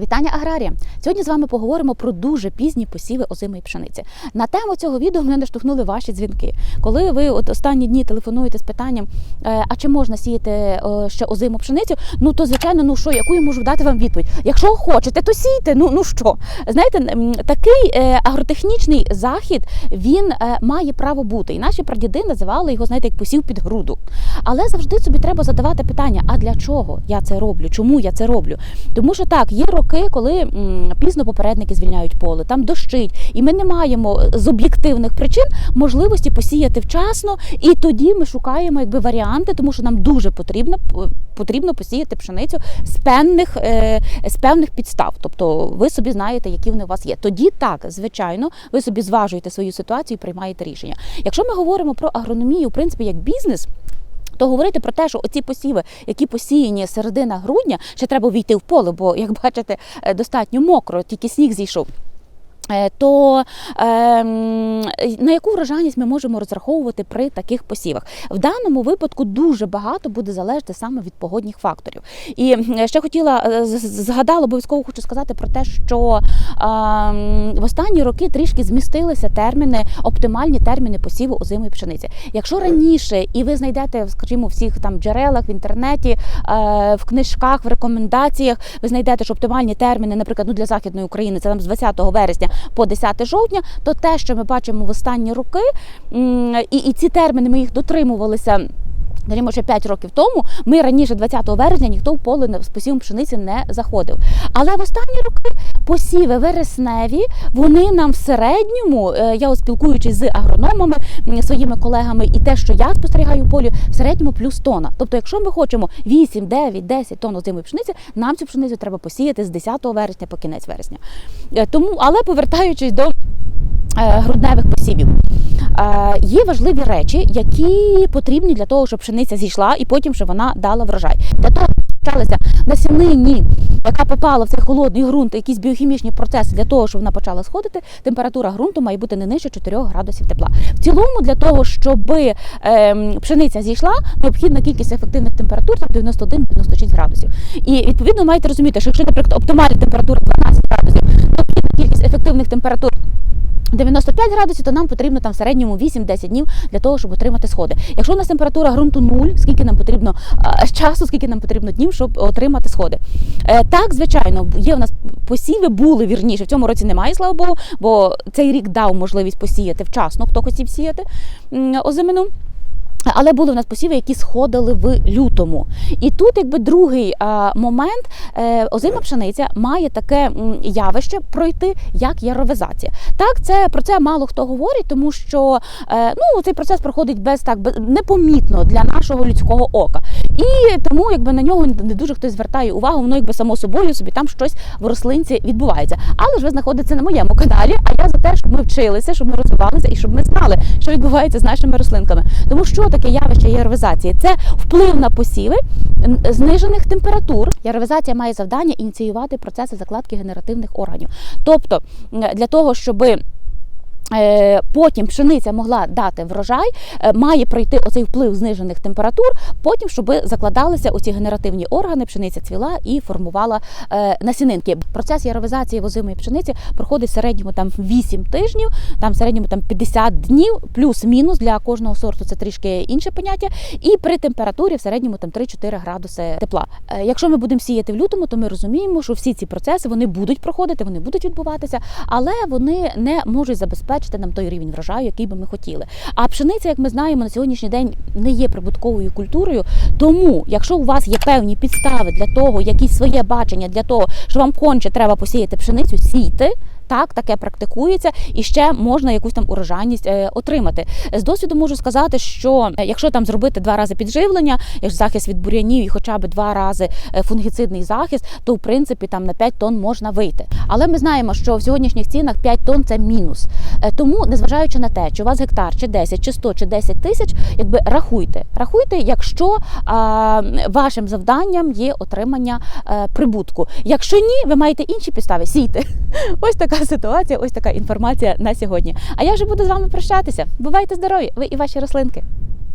Вітання аграрія! Сьогодні з вами поговоримо про дуже пізні посіви озимої пшениці. На тему цього відео мене наштовхнули ваші дзвінки. Коли ви от останні дні телефонуєте з питанням, е, а чи можна сіяти е, ще озиму пшеницю, ну то звичайно, ну що, яку я можу дати вам відповідь? Якщо хочете, то сійте. Ну ну що, знаєте, такий е, агротехнічний захід він має право бути. І наші прадіди називали його, знаєте, як посів під груду. Але завжди собі треба задавати питання: а для чого я це роблю? Чому я це роблю? Тому що так, є роки, коли м, пізно попередники звільняють поле, там дощить, і ми не маємо е, з об'єктивних причин можливості посіяти вчасно, і тоді ми шукаємо якби варіанти, тому що нам дуже потрібно потрібно посіяти пшеницю з певних е, з певних підстав. Тобто ви собі знаєте, які вони у вас є. Тоді так, звичайно, ви собі зважуєте свою ситуацію і приймаєте рішення. Якщо ми говоримо про агрономію, в принципі, як бізнес. То говорити про те, що оці посіви, які посіяні середина грудня, ще треба війти в поле, бо як бачите, е, достатньо мокро, тільки сніг зійшов. Е, То ем, на яку врожайність ми можемо розраховувати при таких посівах? В даному випадку дуже багато буде залежати саме від погодних факторів. І е, ще хотіла е, згадала, обов'язково хочу сказати про те, що ем, в останні роки трішки змістилися терміни, оптимальні терміни посіву озимої пшениці. Якщо раніше і ви знайдете, скажімо, всіх там джерелах в інтернеті, е, в книжках, в рекомендаціях, ви знайдете, що оптимальні терміни, наприклад, ну для західної України, це там з 20 вересня по 10 жовтня, то те, що ми бачимо в останні роки, і, і ці терміни ми їх дотримувалися. Скажімо, ще 5 років тому ми раніше 20 вересня ніхто в поле з посівом пшениці не заходив. Але в останні роки посіви вересневі, вони нам в середньому, е, я спілкуючись з агрономами, своїми колегами, і те, що я спостерігаю в полі, в середньому плюс тона. Тобто, якщо ми хочемо 8, 9, 10 тонн озимої пшениці, нам цю пшеницю треба посіяти з 10 вересня по кінець вересня. Е, Тому, але повертаючись до е, грудневих посівів. Е, Є важливі речі, які потрібні для того, щоб пшениця зійшла і потім щоб вона дала врожай. Для того, щоб почалася насінині, яка попала в цей холодний ґрунт, якісь біохімічні процеси для того, щоб вона почала сходити, температура ґрунту має бути не нижче 4 градусів тепла. В цілому, для того, щоб ем, пшениця зійшла, необхідна кількість ефективних температур там 91-96 градусів. І відповідно маєте розуміти, що якщо, наприклад, оптимальна температура 12 градусів, необхідна кількість ефективних температур 95 градусів, то нам потрібно там в середньому 8-10 днів для того, щоб отримати сходи. Якщо у нас температура ґрунту 0, скільки нам потрібно часу, скільки нам потрібно днів, щоб отримати сходи. Е, так, звичайно, є в нас посіви, були вірніше. В цьому році немає, слава Богу, бо цей рік дав можливість посіяти вчасно, хто хотів сіяти озимину. Але були в нас посіви, які сходили в лютому. І тут, якби другий момент, е, озима пшениця має таке явище пройти, як яровизація. Так, це про це мало хто говорить, тому що е, ну, цей процес проходить без так без, непомітно для нашого людського ока. І тому якби на нього не дуже хтось звертає увагу, воно якби само собою собі там щось в рослинці відбувається. Але ж ви знаходитеся на моєму каналі, а я за те, щоб ми вчилися, щоб ми розвивалися і щоб ми знали, що відбувається з нашими рослинками. Тому що таке явище яровизації? Це вплив на посіви знижених температур. Яровизація має завдання ініціювати процеси закладки генеративних органів. Тобто для того, щоби Потім пшениця могла дати врожай, е, має пройти оцей вплив знижених температур, потім, щоб закладалися оці генеративні органи, пшениця цвіла і формувала е, насінинки. Процес яровизації возимої пшениці проходить в середньому там 8 тижнів, там в середньому там 50 днів, плюс-мінус для кожного сорту це трішки інше поняття. І при температурі в середньому там 3-4 градуси тепла. Е, якщо ми будемо сіяти в лютому, то ми розуміємо, що всі ці процеси вони будуть проходити, вони будуть відбуватися, але вони не можуть забезпечити нам той рівень врожаю, який би ми хотіли. А пшениця, як ми знаємо, на сьогоднішній день не є прибутковою культурою. Тому, якщо у вас є певні підстави для того, якісь своє бачення для того, що вам конче треба посіяти пшеницю, сійте. Так, таке практикується, і ще можна якусь там урожайність е, отримати. З досвіду можу сказати, що е, якщо там зробити два рази підживлення, як захист від бур'янів і хоча б два рази е, фунгіцидний захист, то в принципі там на 5 тонн можна вийти. Але ми знаємо, що в сьогоднішніх цінах 5 тонн це мінус. Тому, незважаючи на те, чи у вас гектар, чи 10, чи 100, чи 10 тисяч, якби рахуйте. Рахуйте, якщо а, вашим завданням є отримання е, прибутку. Якщо ні, ви маєте інші підстави, сійте. Ось така ситуація, ось така інформація на сьогодні. А я вже буду з вами прощатися. Бувайте здорові, ви і ваші рослинки.